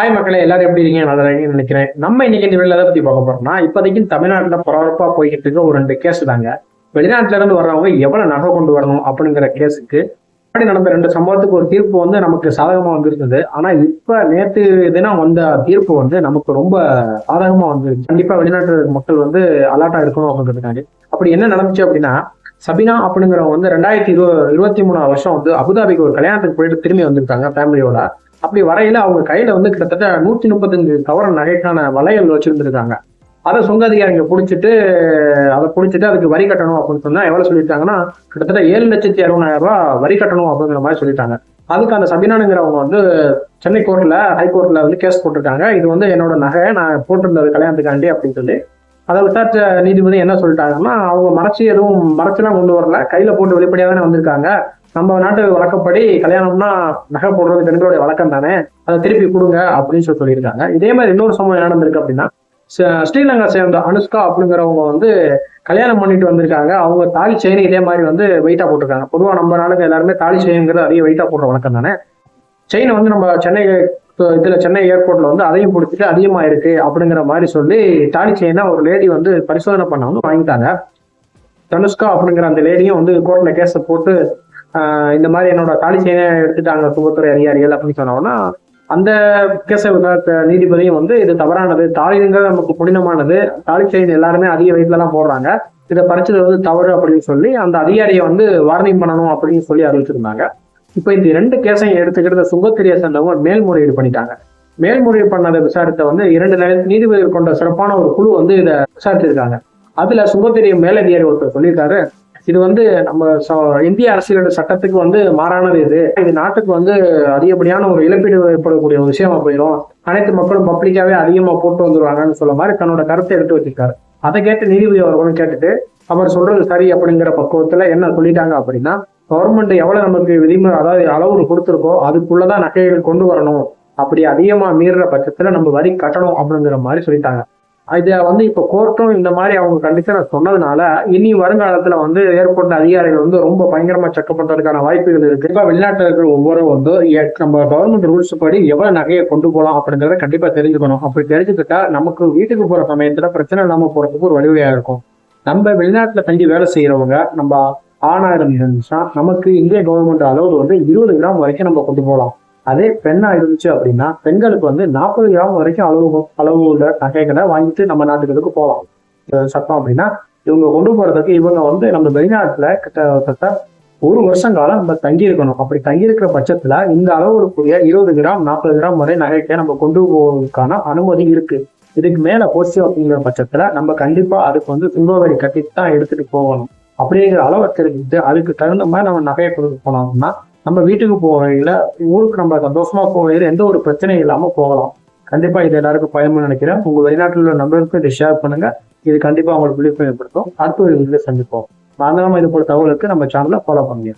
Hi மக்களே எல்லாரும் எப்படி இருக்கீங்க? நல்லா இருக்கீங்கன்னு நினைக்கிறேன். நம்ம இன்னைக்கு இந்த வீடியோ எதை பத்தி பார்க்க போறோம்னா இப்போதைக்கு தமிழ்நாட்டில் பரபரப்பா போய்கிட்டு இருக்க ஒரு ரெண்டு கேஸ் தாங்க. வெளிநாட்டுல இருந்து வர்றவங்க எவ்வளவு நகை கொண்டு வரணும் அப்படிங்கிற கேஸுக்கு முன்னாடி நடந்த ரெண்டு சம்பவத்துக்கு ஒரு தீர்ப்பு வந்து நமக்கு சாதகமா வந்திருந்தது. ஆனா இப்ப நேற்று தினம் வந்த தீர்ப்பு வந்து நமக்கு ரொம்ப சாதகமா வந்திருக்கு கண்டிப்பா வெளிநாட்டு மக்கள் வந்து அலர்ட்டா இருக்கணும் அப்படிங்கிறதுக்காண்டி. அப்படி என்ன நடந்துச்சு அப்படின்னா சபினா அப்படிங்கிறவங்க வந்து ரெண்டாயிரத்தி இரு இருபத்தி மூணாவது வருஷம் வந்து அபுதாபிக்கு ஒரு கல்யாணத்துக்கு போயிட்டு திரும்பி வந்திருக்காங்க ஃபேமிலியோட அப்படி வரையில அவங்க கையில வந்து கிட்டத்தட்ட நூத்தி முப்பத்தஞ்சு கவர நகைக்கான வளையல் வச்சிருந்துருக்காங்க. அதை சுங்க அதிகாரிங்க பிடிச்சிட்டு அதை பிடிச்சிட்டு அதுக்கு வரி கட்டணும் அப்படின்னு சொன்னா எவ்வளவு சொல்லிட்டாங்கன்னா கிட்டத்தட்ட ஏழு லட்சத்தி அறுபதாயிரம் ரூபாய் வரி கட்டணும் அப்படிங்கிற மாதிரி சொல்லிட்டாங்க. அதுக்கு அந்த சபினானுங்கிறவங்க வந்து சென்னை கோர்ட்ல ஹைகோர்ட்ல வந்து கேஸ் போட்டிருக்காங்க. இது வந்து என்னோட நகை நான் போட்டிருந்தது கல்யாணத்துக்காண்டி அப்படின்னு சொல்லி. அதை விசாரிச்ச நீதிபதி என்ன சொல்லிட்டாங்கன்னா அவங்க மறைச்சி எதுவும் மறைச்சுலாம் கொண்டு வரல. கையில போட்டு வெளிப்படையாக தானே வந்திருக்காங்க. நம்ம நாட்டு வழக்கப்படி கல்யாணம்னா நகை போடுறது பெண்களுடைய வழக்கம் தானே? அதை திருப்பி கொடுங்க அப்படின்னு சொல்லி சொல்லியிருக்காங்க. இதே மாதிரி இன்னொரு சம்பவம் என்ன நடந்திருக்கு அப்படின்னா ஸ்ரீலங்கா சேர்ந்த அனுஷ்கா அப்படிங்கிறவங்க வந்து கல்யாணம் பண்ணிட்டு வந்திருக்காங்க. அவங்க தாலி செயின் இதே மாதிரி வந்து வெயிட்டா போட்டிருக்காங்க. பொதுவாக நம்ம நாளுக்கு எல்லாருமே தாலி செயின்ங்கிறது அதிக வெயிட்டா போடுற வழக்கம் தானே? செயினை வந்து நம்ம சென்னை இதுல சென்னை ஏர்போர்ட்ல வந்து அதையும் பிடிச்சிட்டு அதிகமா இருக்கு அப்படிங்கிற மாதிரி சொல்லி தாலி செயினை ஒரு லேடி வந்து பரிசோதனை பண்ண வந்து வாங்கிட்டாங்க. தனுஷ்கா அப்படிங்கிற அந்த லேடியும் வந்து கோர்ட்ல கேஸை போட்டு இந்த மாதிரி என்னோட தாலி செயினை எடுத்துட்டாங்க சுபத்துறை அதிகாரிகள் அப்படின்னு சொன்னோம்னா அந்த கேச நீதிபதியும் வந்து இது தவறானது தாலிங்கிறது நமக்கு புனிதமானது தாலி செயின் எல்லாருமே அதிக வயசுல தான் போடுறாங்க இதை பறிச்சது வந்து தவறு அப்படின்னு சொல்லி அந்த அதிகாரியை வந்து வார்னிங் பண்ணணும் அப்படின்னு சொல்லி அறிவிச்சிருந்தாங்க. இப்போ இந்த ரெண்டு கேஸையும் எடுத்துக்கிட்டு சுங்கத்திரியை சேர்ந்தவங்க மேல்முறையீடு பண்ணிட்டாங்க. மேல்முறையீடு பண்ணதை விசாரித்த வந்து இரண்டு நீதிபதிகள் கொண்ட சிறப்பான ஒரு குழு வந்து இதை விசாரிச்சிருக்காங்க. அதுல சுங்கத்திரிய மேலதிகாரி ஒருத்தர் சொல்லியிருக்காரு இது வந்து நம்ம ச- இந்திய அரசியலோட சட்டத்துக்கு வந்து மாறானது இது. இது நாட்டுக்கு வந்து அதிகப்படியான ஒரு இழப்பீடு ஏற்படக்கூடிய ஒரு விஷயமா போயிடும் அனைத்து மக்களும் பப்ளிக்காவே அதிகமா போட்டு வந்துருவாங்கன்னு சொல்ல மாதிரி தன்னோட கருத்தை எடுத்து வச்சிருக்காரு. அதை கேட்டு நீதிபதி அவர்களும் கேட்டுட்டு அவர் சொல்றது சரி அப்படிங்கிற பக்குவத்துல என்ன சொல்லிட்டாங்க அப்படின்னா கவர்மெண்ட் எவ்வளவு நமக்கு விதிமுறை அதாவது அளவு கொடுத்துருக்கோ அதுக்குள்ளதான் நகைகள் கொண்டு வரணும். அப்படி அதிகமா மீறுற பட்சத்துல நம்ம வரி கட்டணும் அப்படிங்கிற மாதிரி சொல்லிட்டாங்க. இதை வந்து இப்போ கோர்ட்டும் இந்த மாதிரி அவங்க கண்டிஷனை சொன்னதுனால இனி வருங்காலத்தில் வந்து ஏர்போர்ட் அதிகாரிகள் வந்து ரொம்ப பயங்கரமாக செக் வாய்ப்புகள் இருக்கு. இப்போ வெளிநாட்டில் இருக்கிற ஒவ்வொரு வந்து நம்ம கவர்மெண்ட் ரூல்ஸ் படி எவ்வளோ நகையை கொண்டு போகலாம் அப்படிங்கிறத கண்டிப்பாக தெரிஞ்சுக்கணும். அப்படி தெரிஞ்சுக்கிட்டா நமக்கு வீட்டுக்கு போகிற சமயத்தில் பிரச்சனை இல்லாமல் போகிறதுக்கு ஒரு வழிவகையாக இருக்கும். நம்ம வெளிநாட்டில் தங்கி வேலை செய்கிறவங்க நம்ம ஆணாயிரம் இருந்துச்சுன்னா நமக்கு இந்திய கவர்மெண்ட் அளவு வந்து இருபது கிராம் வரைக்கும் நம்ம கொண்டு போகலாம். அதே பெண்ணா இருந்துச்சு அப்படின்னா பெண்களுக்கு வந்து நாற்பது கிராம் வரைக்கும் அளவு அளவு உள்ள நகைகளை வாங்கிட்டு நம்ம நாட்டுகளுக்கு போகலாம். சட்டம் அப்படின்னா இவங்க கொண்டு போறதுக்கு இவங்க வந்து நம்ம வெளிநாட்டுல கிட்டத்தட்ட ஒரு வருஷம் காலம் நம்ம தங்கி இருக்கணும் அப்படி தங்கி இருக்கிற பட்சத்துல இந்த அளவுக்குரிய இருபது கிராம் நாற்பது கிராம் வரை நகைக்கை நம்ம கொண்டு போவதற்கான அனுமதி இருக்கு. இதுக்கு மேல போச்சு அப்படிங்கிற பட்சத்துல நம்ம கண்டிப்பா அதுக்கு வந்து சுங்க கட்டிட்டு தான் எடுத்துட்டு போகணும். அப்படிங்கிற அளவை தெரிஞ்சுட்டு அதுக்கு தகுந்த மாதிரி நம்ம நகையை கொடுத்து போனோம்னா நம்ம வீட்டுக்கு போகையில் ஊருக்கு நம்ம சந்தோஷமா போகையில் எந்த ஒரு பிரச்சனையும் இல்லாமல் போகலாம். கண்டிப்பாக இது எல்லாருக்கும் பயமா நினைக்கிறேன். உங்கள் வெளிநாட்டில் உள்ள நம்பருக்கும் இதை ஷேர் பண்ணுங்க. இது கண்டிப்பாக உங்களுக்கு விழிப்புணர்வு ஏற்படுத்தும். அடுத்த ஒரு சந்திப்போம். மறந்துடாம இது போல தகவலுக்கு நம்ம சேனலை ஃபாலோ பண்ணுங்க.